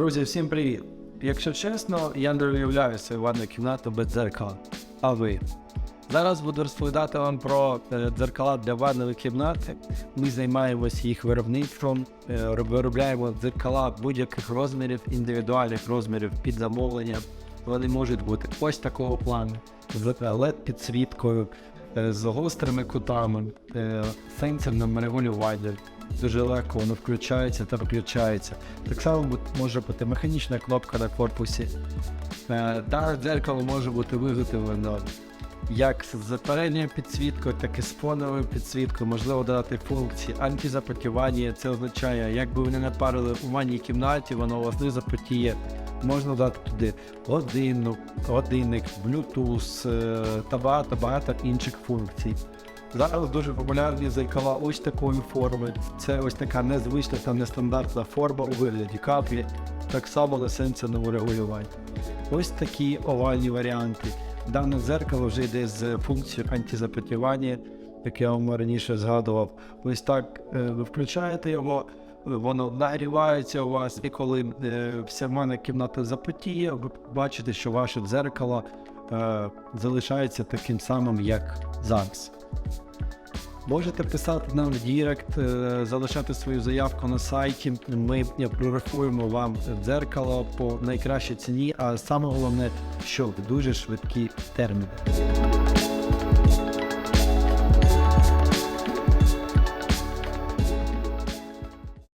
Друзі, всім привіт! Якщо чесно, я не уявляю свою ванну кімнату без дзеркала. А ви? Зараз буду розповідати вам про е, дзеркала для ванної кімнати. Ми займаємося їх виробництвом, е, виробляємо дзеркала будь-яких розмірів, індивідуальних розмірів під замовлення. Вони можуть бути ось такого плану, з led підсвіткою, е, з гострими кутами, сенсорним регулюванням. Дуже легко воно включається та виключається. Так само може бути механічна кнопка на корпусі. Е, Та дзеркало може бути виготовлено як з передньою підсвіткою, так і з фоновою підсвіткою. Можливо додати функції антизапотівання. Це означає, якби ви не напарили у ванній кімнаті, воно у вас не запотіє. Можна додати туди годинник, годинник, Bluetooth е, та багато багато інших функцій. Зараз дуже популярні зеркала ось такої форми. Це ось така незвична та нестандартна форма у вигляді каплі, так само на сенсорному. Ось такі овальні варіанти. Дане дзеркало вже йде з функцією антизапотівання, як я вам раніше згадував. Ось так е, ви включаєте його, воно нагрівається у вас, і коли е, вся ванна кімната запотіє, ви бачите, що ваше дзеркало е, залишається таким самим, як зараз. Можете писати нам в Дірект, е, залишати свою заявку на сайті. Ми прорахуємо вам дзеркало по найкращій ціні, а саме головне, що дуже швидкі терміни.